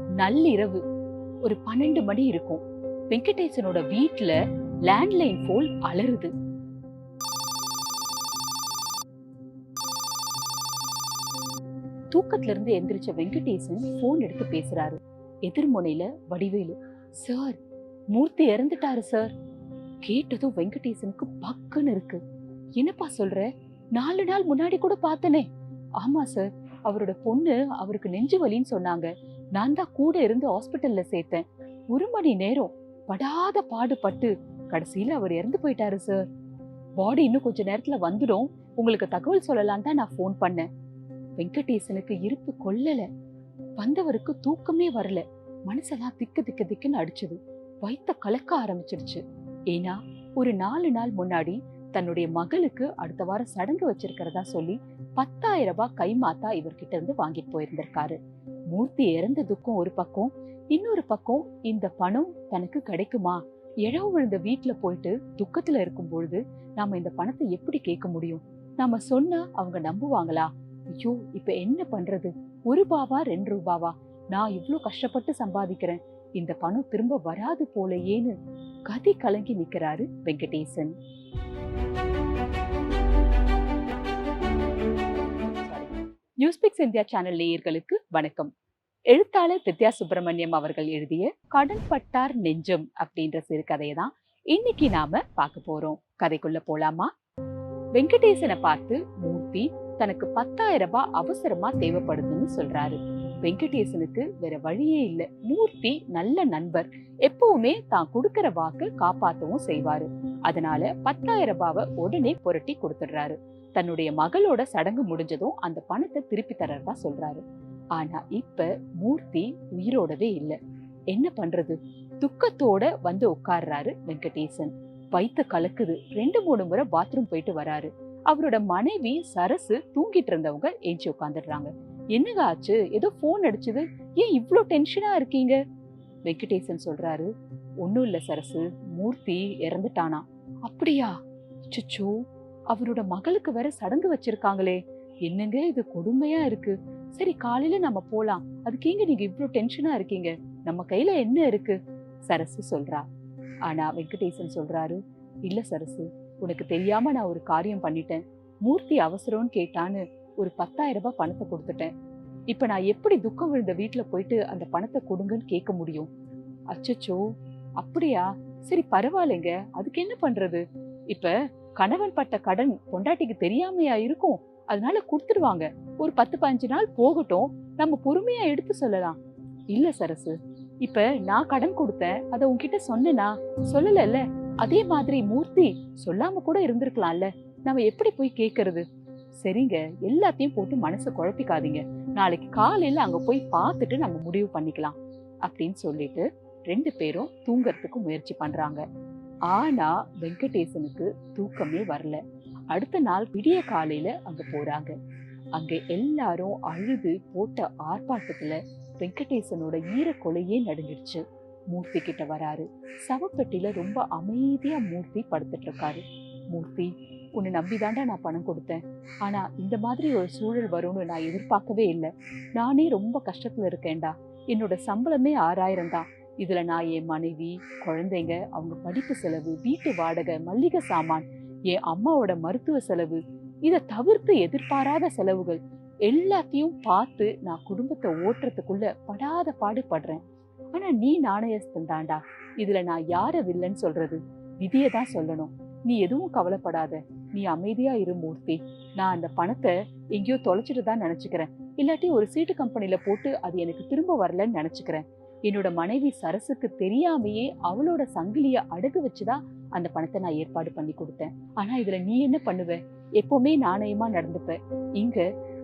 நள்ளிரவு ஒரு பன்னெண்டு மணி இருக்கும். வெங்கடேசனோட வீட்டுல லேண்ட்லைன் போல் அலறுது. தூக்கத்துல இருந்து எந்திரிச்ச வெங்கடேசன் போன் எடுத்து பேசுறாரு. எதிர்முனையில வடிவேலு சார் மூர்த்தி இறந்துட்டாரு சார். கேட்டதும் வெங்கடேசனுக்கு பக்குன்னு இருக்கு. என்னப்பா சொல்ற? நாலு நாள் முன்னாடி கூட பார்த்தனே. ஆமா சார். அவரோட பொண்ணு அவருக்கு நெஞ்சு வலின்னு சொன்னாங்க. நான் தான் கூட இருந்து ஹாஸ்பிட்டல்ல சேர்த்தேன். ஒரு மணி நேரம் படாத பாடுபட்டு கடைசியில அவர் இறந்து போயிட்டாரு சார் பாடி இன்னும் கொஞ்ச நேரத்துல வந்துடும். உங்களுக்கு தகவல் சொல்லலான்னு தான் நான் ஃபோன் பண்ணேன். வெங்கடேசனுக்கு இருப்பு கொல்லல. வந்தவருக்கு தூக்கமே வரல. மனசெல்லாம் திக்கு திக்கு திக்குன்னு அடிச்சது. வைத்த கலக்க ஆரம்பிச்சிடுச்சு ஏன்னா ஒரு நாலு நாள் முன்னாடி தன்னுடைய மகளுக்கு அடுத்த வாரம் சடங்கு வச்சிருக்கிறதா சொல்லி பத்தாயிரம் ரூபாய் கைமாத்தா இவர்கிட்ட இருந்து வாங்கிட்டு போயிருந்திருக்காரு. மூர்த்தி இறந்த துக்கம் ஒரு பக்கம் இன்னொரு பக்கம் இந்த பணம் தனக்கு கிடைக்குமா? இழவு விழுந்த வீட்டுல போயிட்டு துக்கத்துல இருக்கும் பொழுது நாம இந்த பணத்தை எப்படி கேட்க முடியும்? நாம சொன்னா அவங்க நம்புவாங்களா? ஐயோ இப்ப என்ன பண்றது? ஒரு ரூபாவா ரெண்டு ரூபாவா? நான் இவ்ளோ கஷ்டப்பட்டு சம்பாதிக்கிறேன். இந்த பணம் திரும்ப வராது போலயேன்னு கதி கலங்கி நிக்கிறாரு வெங்கடேசன். நியூஸ்பிக்ஸ் இந்தியா சேனல் நேயர்களுக்கு வணக்கம். எழுத்தாளர் வித்யா சுப்பிரமணியம் அவர்கள் எழுதிய கடன் பட்டார் நெஞ்சம் அப்படின்ற சிறுகதையை தான் இன்னைக்கு நாம பார்க்க போறோம். கதைக்குள்ள போலாமா? வெங்கடேசனை பார்த்து மூர்த்தி தனக்கு பத்தாயிரம் ரூபாய் அவசரமா தேவைப்படுதுன்னு சொல்றாரு. வெங்கடேசனுக்கு வேற வழியே இல்ல. மூர்த்தி நல்ல நண்பர். எப்பவுமே தான் கொடுக்கற வாக்கு காப்பாத்தவும் செய்வாரு. அதனால பத்தாயிரம் ரூபாவை உடனே புரட்டி கொடுத்துடுறாரு. தன்னுடைய மகளோட சடங்கு முடிஞ்சதும் அந்த பணத்தை திருப்பி தர்றதா சொல்றாரு. ஆனா இப்ப மூர்த்தி உயிரோடவே இல்ல. என்ன பண்றது? துக்கத்தோட வந்து உட்கார்றாரு வெங்கடேசன். வயிற்று கலக்குது. ரெண்டு மூணு முறை பாத்ரூம் போயிட்டு வராரு. அவரோட மனைவி சரசு தூங்கிட்டு இருந்தவங்க ஏஞ்சி உட்காந்துடுறாங்க என்னங்க ஆச்சு? ஏதோ போன் அடிச்சது. ஏன் இவ்ளோ டென்ஷனா இருக்கீங்க? வெங்கடேசன் சொல்றாரு. ஒண்ணும் இல்ல சரசு. மூர்த்தி இறந்துட்டானா? அப்படியா? சுச்சோ அவரோட மகளுக்கு வேற சடங்கு வச்சிருக்காங்களே. என்னங்க இது கொடுமையா இருக்கு. சரி காலையில நம்ம போலாம். அதுக்கு எங்க நீங்க இவ்ளோ டென்ஷனா இருக்கீங்க? நம்ம கையில என்ன இருக்கு? சரசு சொல்றா. ஆனா வெங்கடேசன் சொல்றாரு இல்ல சரசு உனக்கு தெரியாம நான் ஒரு காரியம் பண்ணிட்டேன். மூர்த்தி அவசரம்னு கேட்டான்னு ஒரு பத்தாயிரம் ரூபாய் பணத்தை கொடுத்துட்டேன். இப்ப நான் எப்படி துக்கம் விழுந்த வீட்டுல போயிட்டு அந்த பணத்தை கொடுங்கன்னு கேட்க முடியும்? அச்சச்சோ அப்படியா? சரி பரவாயில்லைங்க. அதுக்கு என்ன பண்றது? இப்ப கணவன் பட்ட கடன் பொண்டாட்டிக்கு தெரியாமையா இருக்கும்? அதனால கொடுத்துடுவாங்க ஒரு பத்து பதினஞ்சு நாள் போகட்டும். நம்ம பொறுமையா எடுத்து சொல்லலாம். இல்ல சரசு இப்ப நான் கடன் கொடுத்தேன். அதை உன்கிட்ட சொன்னேனா? சொல்லலல்ல. அதே மாதிரி மூர்த்தி சொல்லாம கூட இருந்திருக்கலாம்ல. நம்ம எப்படி போய் கேக்குறது? சரிங்க. எல்லாத்தையும் போட்டு மனசை குழப்பிக்காதீங்க. நாளைக்கு காலையில அங்க போய் பார்த்துட்டு நம்ம முடிவு பண்ணிக்கலாம். அப்படின்னு சொல்லிட்டு ரெண்டு பேரும் தூங்கறதுக்கு முயற்சி பண்றாங்க. ஆனா வெங்கடேசனுக்கு தூக்கமே வரல. அடுத்த நாள் விடிய காலையில அங்க போறாங்க. அங்க எல்லாரும் அழுது போட்ட ஆர்ப்பாட்டத்துல வெங்கடேசனோட ஈரக்கொலையே கொலையே நடுங்கிடுச்சு. மூர்த்தி கிட்ட வராரு. சவப்பெட்டியில ரொம்ப அமைதியா மூர்த்தி படுத்துட்டு இருக்காரு. மூர்த்தி உன்னை நம்பிதாண்டா நான் பணம் கொடுத்தேன். ஆனா இந்த மாதிரி ஒரு சூழல் வரும்னு நான் எதிர்பார்க்கவே இல்லை. நானே ரொம்ப கஷ்டத்துல இருக்கேன்டா. என்னோட சம்பளமே ஆறாயிரம் தான். இதில் நான் என் மனைவி குழந்தைங்க அவங்க படிப்பு செலவு வீட்டு வாடகை மல்லிகை சாமான் என் அம்மாவோட மருத்துவ செலவு இதை தவிர்த்து எதிர்பாராத செலவுகள் எல்லாத்தையும் பார்த்து நான் குடும்பத்தை ஓட்டுறதுக்குள்ள படாத பாடுபடுறேன். ஆனா நீ நாணயஸ்தன் தாண்டா. இதுல நான் யார வில்லன்னு சொல்றது? விதியை தான் சொல்லணும். நீ எதுவும் கவலைப்படாத. நீ அமைதியா இரு மூர்த்தி. நான் அந்த பணத்தை எங்கேயோ தொலைச்சிட்டு தான் நினைச்சுக்கிறேன். இல்லாட்டி ஒரு சீட்டு கம்பெனில போட்டு அது எனக்கு திரும்ப வரலன்னு நினைச்சுக்கிறேன். என்னோட மனைவி சரசுக்கு தெரியாமையே அவளோட சங்கிலிய அடகு வச்சுதான் அந்த பணத்தை நான் ஏற்பாடு பண்ணி கொடுத்தேன். ஆனா இதுல நீ என்ன பண்ணுவ? எப்பவுமே நாணயமா நடந்துப்ப. இங்க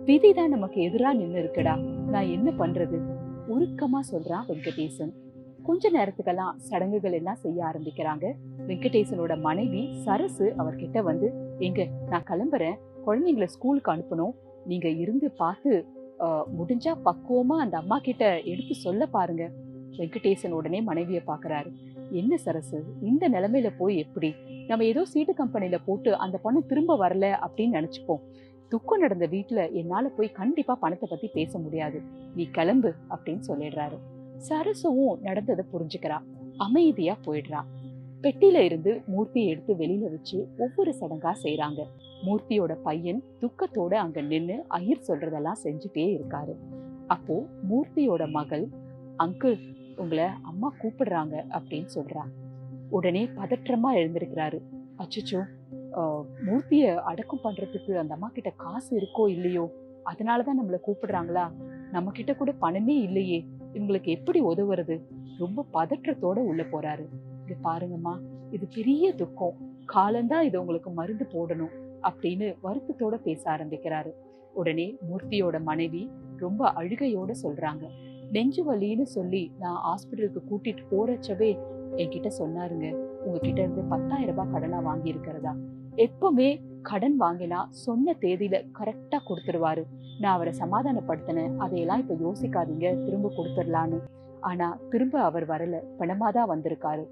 விதி தான் நமக்கு எதிரா நின்னு இருக்குடா. நான் என்ன பண்றது? உருக்கமா சொல்றான் வெங்கடேசன். கொஞ்ச நேரத்துக்கெல்லாம் சடங்குகள் எல்லாம் செய்ய ஆரம்பிக்கிறாங்க. வெங்கடேசனோட மனைவி சரசு அவர்கிட்ட வந்து எங்க நான் கிளம்புறேன். குழந்தைங்களை ஸ்கூலுக்கு அனுப்பணும். நீங்க இருந்து பார்த்து முடிஞ்சா பக்குவமா அந்த அம்மா கிட்ட எடுத்து சொல்ல பாருங்க. வெங்கடேசன் உடனே மனைவியை பார்க்குறாரு. என்ன சரசு இந்த நிலைமையில போய் எப்படி? நம்ம ஏதோ சீட்டு கம்பெனியில போட்டு அந்த பணம் திரும்ப வரல அப்படின்னு நினைச்சுப்போம். துக்கம் நடந்த வீட்டுல என்னால போய் கண்டிப்பா பணத்தை பத்தி பேச முடியாது. நீ கிளம்பு அப்படின்னு சொல்லிடுறாரு. சரசுவும் நடந்ததை புரிஞ்சுக்கிறா. அமைதியா போயிடுறா. பெட்டியில இருந்து மூர்த்தியை எடுத்து வெளியில வச்சு ஒவ்வொரு சடங்கா செய்றாங்க. மூர்த்தியோட பையன் துக்கத்தோட அங்க நின்னு ஐயர் சொல்றதெல்லாம் செஞ்சுட்டே இருக்காரு. அப்போ மூர்த்தியோட மகள் அங்கிள் உங்களை அம்மா கூப்பிடுறாங்க அப்படின்னு சொல்கிறாங்க உடனே பதற்றமாக எழுந்திருக்கிறாரு. அச்சோ மூர்த்தியை அடக்கம் பண்ணுறதுக்கு அந்த அம்மா கிட்ட காசு இருக்கோ இல்லையோ? அதனால தான் நம்மளை கூப்பிடுறாங்களா? நம்ம கிட்ட கூட பணமே இல்லையே. இவங்களுக்கு எப்படி உதவுறது? ரொம்ப பதற்றத்தோட உள்ள போறாரு. இது பாருங்கம்மா இது பெரிய துக்கம். காலந்தான் இது உங்களுக்கு மருந்து போடணும் அப்படின்னு வருத்தத்தோட பேச ஆரம்பிக்கிறாரு. உடனே மூர்த்தியோட மனைவி ரொம்ப அழுகையோட சொல்றாங்க. நெஞ்சு வலின்னு சொல்லி நான் ஹாஸ்பிட்டலுக்கு கூட்டிட்டு போறச்சவே என்கிட்ட சொன்னாருங்க. உங்ககிட்ட இருந்து பத்தாயிரம் ரூபாய் கடனா வாங்கி இருக்கிறதா எப்பவுமே கடன் வாங்கினா சொன்ன தேதியில கரெக்டா கொடுத்துருவாரு. நான் அவரை சமாதானப்படுத்தினேன். அதையெல்லாம் இப்ப யோசிக்காதீங்க. திரும்ப கொடுத்துடலான்னு. ஆனா திரும்ப அவர் வரல. பணமாதான் வந்திருக்காரு.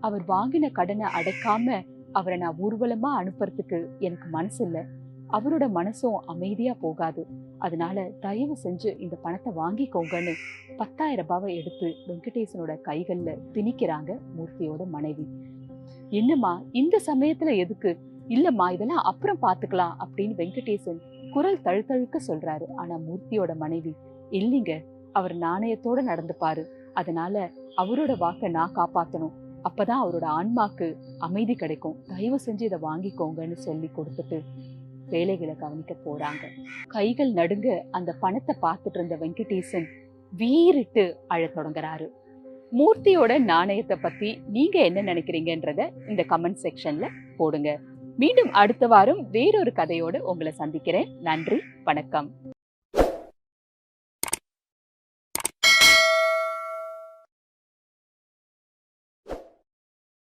அவர் வாங்கின கடனை அடைக்காம அவரை நான் ஊர்வலமா அனுப்புறதுக்கு எனக்கு மனசு இல்லை அவரோட மனசும் அமைதியா போகாது. அதனால தயவு செஞ்சு இந்த பணத்தை வாங்கிக்கோங்கன்னு பத்தாயிரம் ரூபாவை எடுத்து வெங்கடேசனோட கைகள்ல திணிக்கிறாங்க மூர்த்தியோட மனைவி. என்னம்மா இந்த சமயத்துல எதுக்கு? இல்லம்மா இதெல்லாம் அப்புறம் பாத்துக்கலாம் அப்படின்னு வெங்கடேசன் குரல் தழுத்தழுக்க சொல்றாரு. ஆனா மூர்த்தியோட மனைவி இல்லைங்க அவர் நாணயத்தோட நடந்துப்பாரு. அதனால அவரோட வாக்கை நான் காப்பாற்றணும் அப்பதான் அவரோட ஆன்மாக்கு அமைதி கிடைக்கும். தயவு செஞ்சு இதை வாங்கிக்கோங்கன்னு சொல்லி கொடுத்துட்டு வேலைகளை கவனிக்க போறாங்க. கைகள் நடுங்க அந்த பணத்தை பார்த்துட்டு இருந்த வெங்கடேசன் வீறிட்டு அழத் தொடங்குறாரு. மூர்த்தியோட நாணயத்தை பத்தி நீங்க என்ன நினைக்கிறீங்கன்றத இந்த கமெண்ட் செக்ஷன்ல போடுங்க. மீண்டும் அடுத்த வாரம் வேறொரு கதையோடு உங்களை சந்திக்கிறேன். நன்றி வணக்கம்.